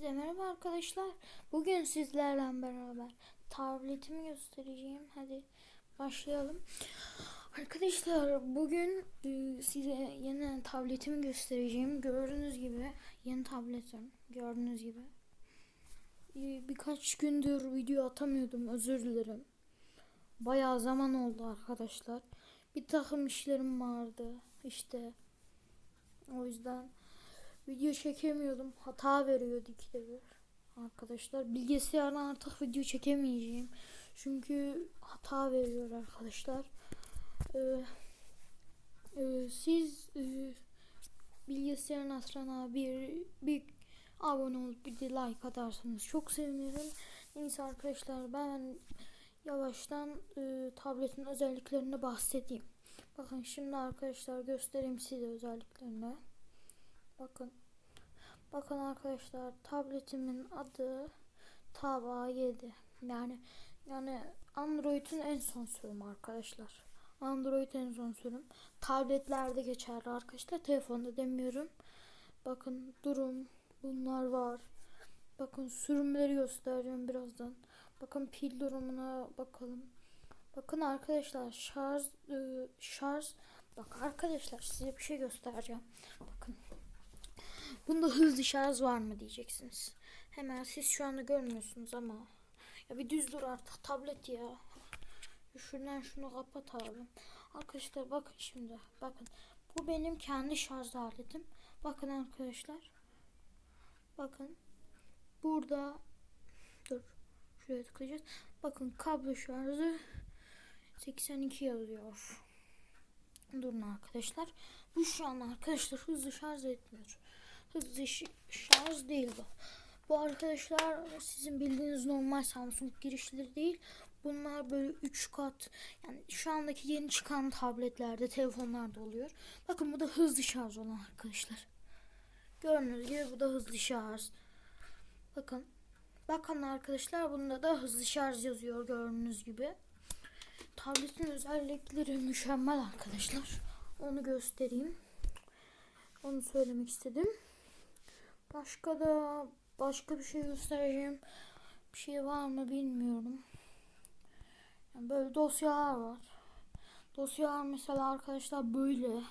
Herkese merhaba arkadaşlar. Bugün sizlerle beraber tabletimi göstereceğim. Hadi başlayalım. Arkadaşlar bugün e, size yeni tabletimi göstereceğim. Gördüğünüz gibi yeni tabletim. Gördüğünüz gibi. E, Birkaç gündür video atamıyordum. Özür dilerim. Bayağı zaman oldu arkadaşlar. Bir takım işlerim vardı. İşte o yüzden video çekemiyordum. Hata veriyordu ikide bir. Arkadaşlar bilgisayardan artık video çekemeyeceğim. Çünkü hata veriyor arkadaşlar. Ee, e, siz e, bilgisayarın asrana bir, bir abone olup bir de like atarsanız çok sevinirim. Neyse arkadaşlar ben yavaştan e, tabletin özelliklerini bahsedeyim. Bakın şimdi arkadaşlar göstereyim size özelliklerini. Bakın. Bakın arkadaşlar tabletimin adı Taba 7. Yani yani Android'in en son sürümü arkadaşlar. Android en son sürüm. Tabletlerde geçerli arkadaşlar. Telefonda demiyorum. Bakın durum bunlar var. Bakın sürümleri göstereceğim birazdan. Bakın pil durumuna bakalım. Bakın arkadaşlar şarj e, şarj bak arkadaşlar size bir şey göstereceğim. Bakın. Bunda hızlı şarj var mı diyeceksiniz. Hemen siz şu anda görmüyorsunuz ama ya bir düz dur artık tablet ya. Şuradan şunu kapat abi. Arkadaşlar bakın şimdi. Bakın. Bu benim kendi şarj aletim. Bakın arkadaşlar. Bakın. Burada dur. Şuraya tıklayacağız. Bakın kablo şarjı 82 yazıyor. Durun arkadaşlar. Bu şu an arkadaşlar hızlı şarj etmiyor. Hızlı şarj değil bu. Bu arkadaşlar sizin bildiğiniz normal Samsung girişleri değil. Bunlar böyle 3 kat yani şu andaki yeni çıkan tabletlerde telefonlarda oluyor. Bakın bu da hızlı şarj olan arkadaşlar. Gördüğünüz gibi bu da hızlı şarj. Bakın. Bakın arkadaşlar bunda da hızlı şarj yazıyor gördüğünüz gibi. Tabletin özellikleri mükemmel arkadaşlar. Onu göstereyim. Onu söylemek istedim. Başka da başka bir şey göstereceğim. Bir şey var mı bilmiyorum. Yani böyle dosyalar var. Dosyalar mesela arkadaşlar böyle.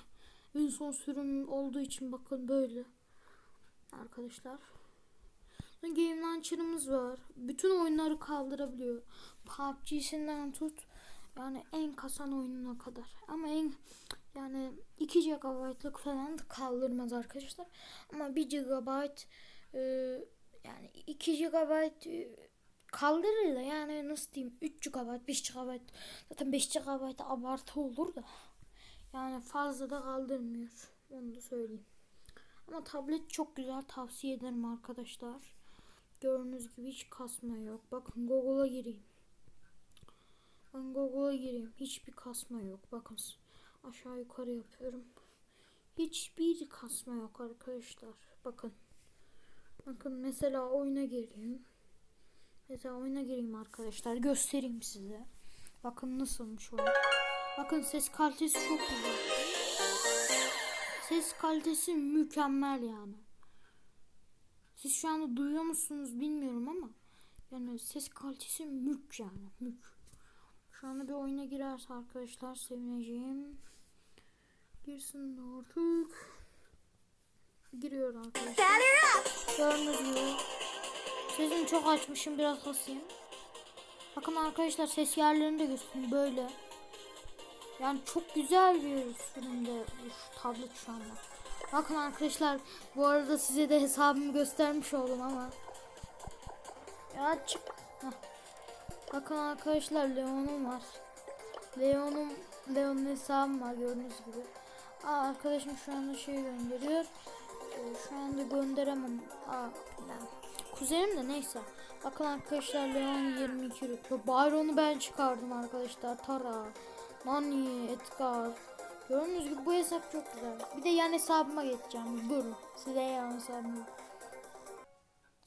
En son sürüm olduğu için bakın böyle. Arkadaşlar. Game Launcher'ımız var. Bütün oyunları kaldırabiliyor. PUBG'sinden tut yani en kasan oyununa kadar. Ama en yani 2 GB'lık falan kaldırmaz arkadaşlar. Ama 1 GB e, yani 2 GB e, kaldırır da yani nasıl diyeyim 3 GB 5 GB zaten 5 GB abartı olur da yani fazla da kaldırmıyor. Onu da söyleyeyim. Ama tablet çok güzel tavsiye ederim arkadaşlar. Gördüğünüz gibi hiç kasma yok. Bakın Google'a gireyim. Ben Google'a gireyim. Hiçbir kasma yok. Bakın aşağı yukarı yapıyorum. Hiçbir kasma yok arkadaşlar. Bakın. Bakın mesela oyuna gireyim. Mesela oyuna gireyim arkadaşlar. Göstereyim size. Bakın nasılmış oyun. Bakın ses kalitesi çok güzel. Ses kalitesi mükemmel yani. Siz şu anda duyuyor musunuz bilmiyorum ama yani ses kalitesi mük yani mük. Şu anda bir oyuna girerse arkadaşlar sevineceğim. Girsin artık. Giriyor arkadaşlar. Gördüğünüz gibi. Sesini çok açmışım biraz kasayım. Bakın arkadaşlar ses yerlerini de göstereyim böyle. Yani çok güzel bir sürümde bu tablet şu anda. Bakın arkadaşlar bu arada size de hesabımı göstermiş oldum ama. Ya çık. Heh. Bakın arkadaşlar Leon'um var. Leon'um Leon'un hesabım var gördüğünüz gibi. Aa, arkadaşım şu anda şey gönderiyor. Ee, şu anda gönderemem. Aa. Kuzenim de neyse. Bakın arkadaşlar Leon 22 rütbe. Byron'u ben çıkardım arkadaşlar. Tara, Nani, Edgar. Gördüğünüz gibi bu hesap çok güzel. Bir de yan hesabıma geçeceğim. Durun. Size yan hesabımı.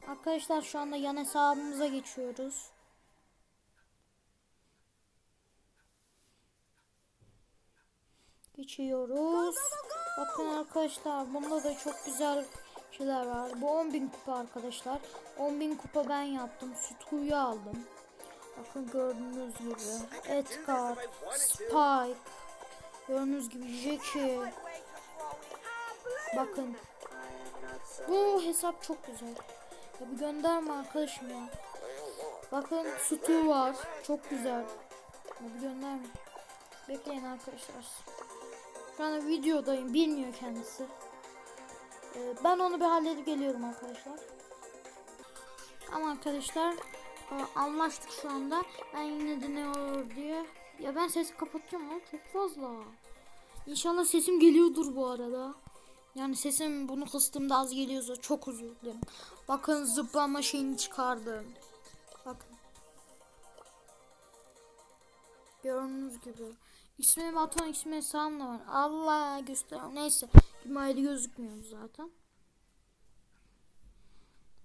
Arkadaşlar şu anda yan hesabımıza geçiyoruz. Geçiyoruz. Bakın arkadaşlar bunda da çok güzel şeyler var. Bu 10.000 kupa arkadaşlar. 10.000 kupa ben yaptım. Stu'yu aldım. Bakın gördüğünüz gibi. Edgar, Spike. Gördüğünüz gibi Jackie. Bakın. Bu hesap çok güzel. Ya bir gönderme arkadaşım ya. Bakın Stu var. Çok güzel. Ya bir gönderme. Bekleyin arkadaşlar. Şu anda videodayım. Bilmiyor kendisi. Ee, ben onu bir halledip geliyorum arkadaşlar. Ama arkadaşlar e, anlaştık şu anda. Ben yine de ne olur diye. Ya ben sesi kapatacağım ama çok fazla. İnşallah sesim geliyordur bu arada. Yani sesim bunu kıstığımda az geliyorsa çok özür dilerim. Bakın zıplama şeyini çıkardım. Bakın. Gördüğünüz gibi. İsmi Batuhan ismi hesabım da var. Allah göster. Neyse. Himayeli gözükmüyor zaten.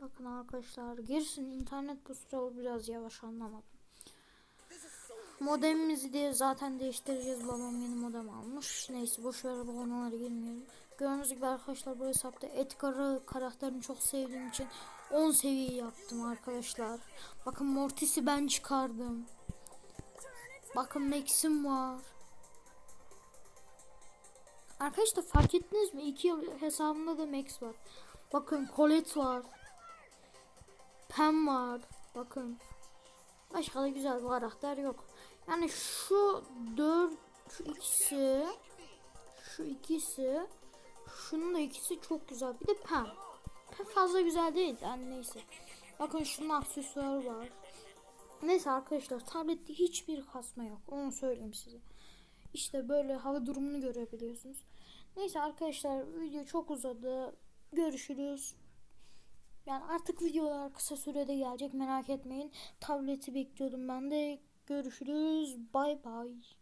Bakın arkadaşlar girsin internet bu biraz yavaş anlamadım. Modemimizi de zaten değiştireceğiz. Babam yeni modem almış. Neyse boş ver bu konulara girmeyelim. Gördüğünüz gibi arkadaşlar bu hesapta Edgar'ı karakterini çok sevdiğim için 10 seviye yaptım arkadaşlar. Bakın Mortis'i ben çıkardım. Bakın Max'im var. Arkadaşlar fark ettiniz mi? İki hesabımda da Max var. Bakın Colette var. Pam var. Bakın. Başka da güzel bir karakter yok. Yani şu dört, şu ikisi, şu ikisi, şunun da ikisi çok güzel. Bir de Pam. Pam fazla güzel değil. Yani neyse. Bakın şunun aksesuarı var. Neyse arkadaşlar tablette hiçbir kasma yok. Onu söyleyeyim size. İşte böyle hava durumunu görebiliyorsunuz. Neyse arkadaşlar video çok uzadı. Görüşürüz. Yani artık videolar kısa sürede gelecek merak etmeyin. Tableti bekliyordum ben de. Görüşürüz. Bay bay.